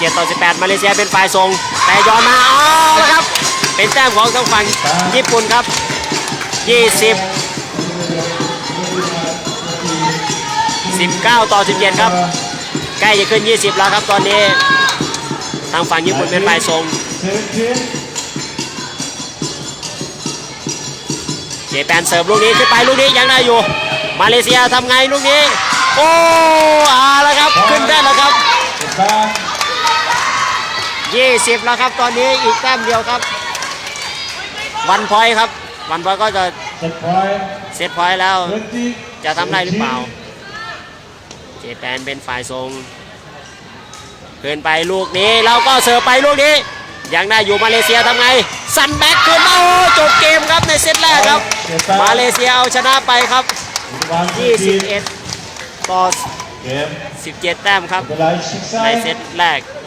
17ต่อ 18 มาเลเซียเป็นฝ่ายส่ง แต่ย้อนมาเอาละครับ เป็นแต้มของทางฝั่งญี่ปุ่นครับ 20 19 ต่อ 17 ครับ ใกล้จะขึ้น 20 แล้วครับตอนนี้ ทางฝั่งญี่ปุ่นเป็นฝ่ายส่งเจแปนเสิร์ฟลูกนี้ขึ้นไปลูกนี้ยังได้อยู่ มาเลเซียทำไงลูกนี้ โอ้เอาแล้วครับขึ้นได้แล้วครับ 20 แล้วครับตอนนี้อีกแต้มเดียวครับ วันพอยต์ครับ วันพอยต์ก็จะ Set point เซตพอยต์แล้ว 20. จะทำได้หรือเปล่า เจแปนเป็นฝ่ายทรงเกินไปลูกนี้เราก็เสิร์ฟไปลูกนี้ ยังได้อยู่มาเลเซียทำไงสันแบ็กขึ้นมาโอ้จบเกมครับในเซตแรกครับ มาเลเซียเอาชนะไปครับ 21 ต่อ Game. 17 แต้มครับ The line six ใน side. เซตแรกเ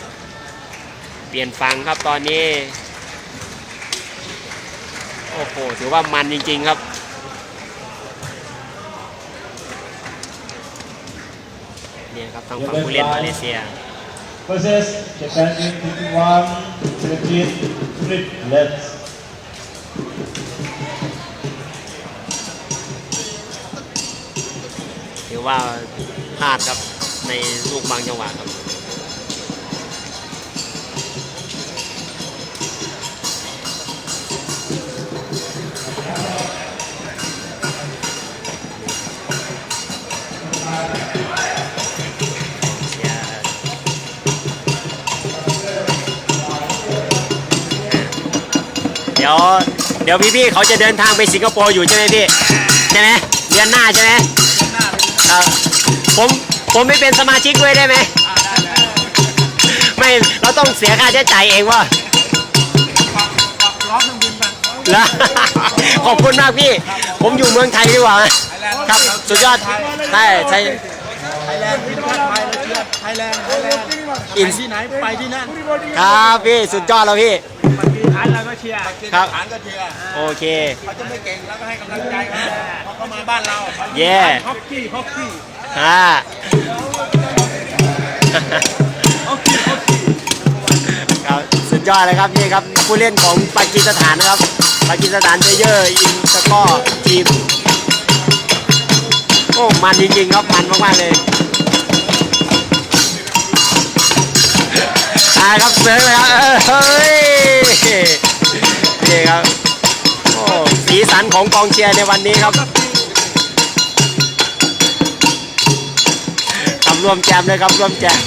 ปลี่ยนฝั่งครับตอนนี้ โอ้โห ถือว่ามันจริง ๆ ครับ เนี่ยครับทางฝั่งผู้เล่นมาเลเซีย Versus Japan in 21, 17, flip left. ถือว่าพลาดครับในลูกบางจังหวะครับ เดี๋ยวเดี๋ยวพี่ๆเขาจะเดินทางไปสิงคโปร์อยู่ใช่ไหมพี่ใช่ไหมเดือนหน้าใช่ไหมเอ่อผมผมไม่เป็นสมาชิกด้วยได้ไหมไม่เราต้องเสียค่าใช้จ่ายเองวะร้อนต้องบินไปเหรอขอบคุณมากพี่ ผมอยู่เมืองไทยดีกว่าครับสุดยอดใช่ใช่ ไทยแลนด์ทีมชาติไทยเราเชียร์ไทยแลนด์ไทยแลนด์อินไปที่ไหนไปที่นั่น ครับพี่สุดยอดแล้วพี่ ปักกีฐานเราก็เชียร์ครับฐานก็เชียร์โอเคเขาจะไม่เก่งแล้วก็ให้กำลังใจเขาเพราะเขามาบ้านเราเย่ฮอกกี้ฮอกกี้อ่าฮอกกี้ฮอกกี้ครับสุดยอดเลยครับนี่ครับผู้เล่นของปากีสถานนะครับปากีสถานเจเยอร์อินสกอร์ทีมโอ้มันจริงๆครับมันมากๆเลยอ่าครับเสิร์ฟเลยครับเออเฮ้ย นี่ครับโอ้สีสันของกองเชียร์ในวันนี้ครับครับร่วมแจมเลยครับร่วมแจม